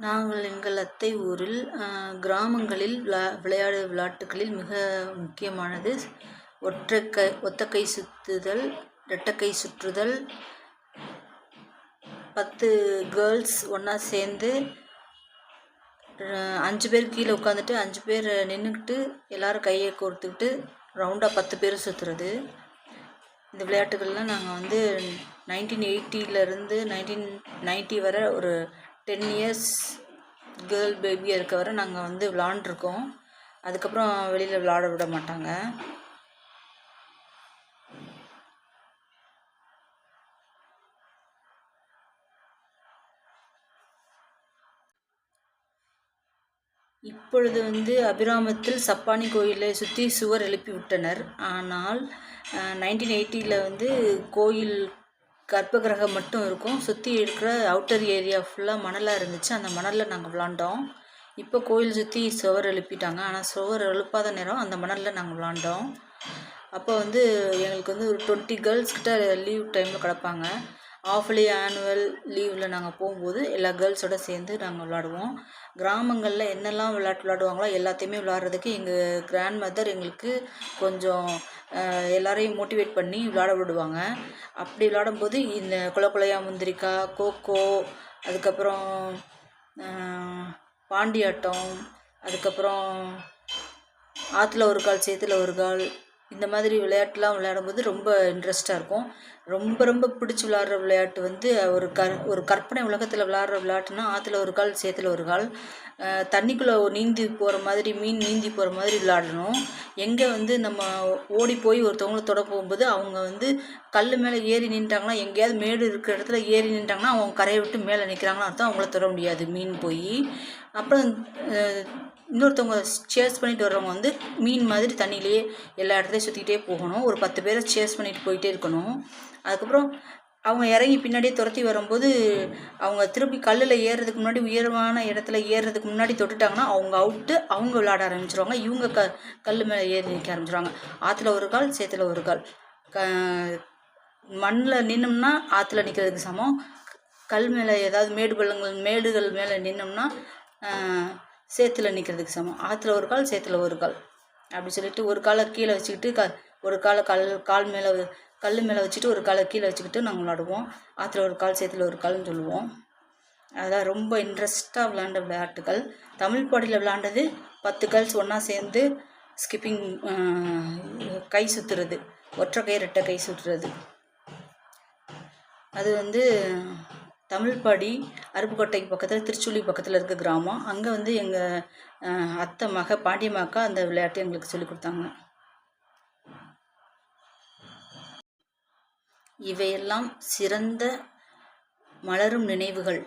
நாங்கள் எங்கள் அத்தை ஊரில் கிராமங்களில் விளா விளையாடு விளையாட்டுகளில் மிக முக்கியமானது. ஒற்றை கை சுற்றுதல் இரட்டக்கை சுற்றுதல் பத்து கேர்ள்ஸ் ஒன்றா சேர்ந்து அஞ்சு பேர் கீழே உட்காந்துட்டு அஞ்சு பேர் நின்றுக்கிட்டு எல்லோரும் கையை கோர்த்துக்கிட்டு ரவுண்டாக பத்து பேர் சுற்றுறது இந்த விளையாட்டுகள்லாம் நாங்கள் வந்து நைன்டீன் எயிட்டியிலேருந்து நைன்டீன் நைன்ட்டி வரை ஒரு டென் இயர்ஸ் கேர்ள் பேபியாக இருக்க வரை நாங்கள் வந்து விளாண்டுருக்கோம். அதுக்கப்புறம் வெளியில் விளாட விட மாட்டாங்க. இப்பொழுது வந்து அபிராமத்தில் சப்பானி கோயிலை சுற்றி சுவர் எழுப்பி விட்டனர். ஆனால் நைன்டீன் எயிட்டியில் வந்து கோயில் கர்ப்பகிரகம் மட்டும் இருக்கும். சுற்றி இருக்கிற அவுட்டர் ஏரியா ஃபுல்லாக மணலாக இருந்துச்சு. அந்த மணலில் நாங்கள் விளாண்டோம். இப்போ கோயில் சுற்றி சுவர் எழுப்பிட்டாங்க. ஆனால் சுவர் எழுப்பாத நேரம் அந்த மணலில் நாங்கள் விளாண்டோம். அப்போ வந்து எங்களுக்கு வந்து ஒரு டுவெண்ட்டி கேர்ள்ஸ் கிட்ட லீவ் டைமில் கிடப்பாங்க. ஆஃப்லி ஆனுவல் லீவில் நாங்கள் போகும்போது எல்லா கேர்ள்ஸோடு சேர்ந்து நாங்கள் விளாடுவோம் கிராமங்களில் என்னெல்லாம் விளையாட்டு விளாடுவாங்களோ எல்லாத்தையுமே விளாட்றதுக்கு எங்கள் கிராண்ட் மதர் எங்களுக்கு கொஞ்சம் எல்லாரையும் மோட்டிவேட் பண்ணி விளாட விடுவாங்க. அப்படி விளாடும்போது இந்த குல முந்திரிக்கா கோகோ அதுக்கப்புறம் பாண்டியாட்டம் அதுக்கப்புறம் ஆற்றுல ஒரு கால் சேத்துல ஒரு கால் இந்த மாதிரி விளையாட்டுலாம் விளையாடும்போது ரொம்ப இன்ட்ரெஸ்ட்டாக இருக்கும். ரொம்ப ரொம்ப பிடிச்சி விளாட்ற விளையாட்டு வந்து ஒரு க ஒரு கற்பனை உலகத்தில் விளாட்ற விளையாட்டுனா ஆற்றுல ஒரு கால் சேத்துல ஒரு கால். தண்ணிக்குள்ளே நீந்தி போகிற மாதிரி மீன் நீந்தி போகிற மாதிரி விளாடணும் எங்கே வந்து நம்ம ஓடி போய் ஒருத்தவங்களை தொட போகும்போது அவங்க வந்து கல் மேலே ஏறி நின்றாங்கன்னா எங்கேயாவது மேடு இருக்கிற இடத்துல ஏறி நின்றாங்கன்னா அவங்க கரையை விட்டு மேலே நிற்கிறாங்கன்னு அர்த்தம் அவங்கள தொட முடியாது மீன் போய். அப்புறம் இன்னொருத்தவங்க சேஸ் பண்ணிட்டு வர்றவங்க வந்து மீன் மாதிரி தண்ணியிலேயே எல்லா இடத்துலையும் சுற்றிக்கிட்டே போகணும். ஒரு பத்து பேரை சேஸ் பண்ணிட்டு போயிட்டே இருக்கணும். அதுக்கப்புறம் அவங்க இறங்கி பின்னாடியே துரத்தி வரும்போது அவங்க திருப்பி கல்லில் ஏறுறதுக்கு முன்னாடி உயரமான இடத்துல ஏறுறதுக்கு முன்னாடி தொட்டுட்டாங்கன்னா அவங்க அவுட்டு அவங்க விளாட ஆரம்பிச்சிருவாங்க. இவங்க க கல் மேலே ஏறி நிற்க ஆரம்பிச்சிருவாங்க. ஆற்றுல ஒரு கால் சேத்துல ஒரு கால். க மண்ணில் நின்னோம்னா ஆற்றுல நிற்கிறதுக்கு சமம். கல் மேலே ஏதாவது மேடு பள்ளங்கள் மேடுகள் மேலே நின்னோம்னா சேத்துல நிற்கிறதுக்கு சமம். ஆற்றுல ஒரு கால் சேத்துல ஒரு கால். அப்படி சொல்லிட்டு ஒரு காலை கீழே வச்சுக்கிட்டு க ஒரு காலை கல் கால் மேலே கல் மேலே வச்சுட்டு ஒரு காலை கீழே வச்சுக்கிட்டு நாங்கள் விளாடுவோம். ஆற்றுல ஒரு கால் சேத்துல ஒரு கால்னு சொல்லுவோம். அதெல்லாம் ரொம்ப இன்ட்ரெஸ்ட்டாக விளாண்ட விளையாட்டுகள். தமிழ் பாடியில் விளாண்டது பத்து கேர்ள்ஸ் ஒன்றா சேர்ந்து ஸ்கிப்பிங் கை சுற்றுறது ஒற்றை கை ரெட்டை கை சுற்றுறது அது வந்து தமிழ்படி அருப்புக்கோட்டைக்கு பக்கத்தில் திருச்சுழி பக்கத்தில் இருக்க கிராமம். அங்கே வந்து எங்கள் அத்தை மக பாண்டியமாக்கா அந்த விளையாட்டு எங்களுக்கு சொல்லிக் கொடுத்தாங்க. இவையெல்லாம் சிறந்த மலரும் நினைவுகள்.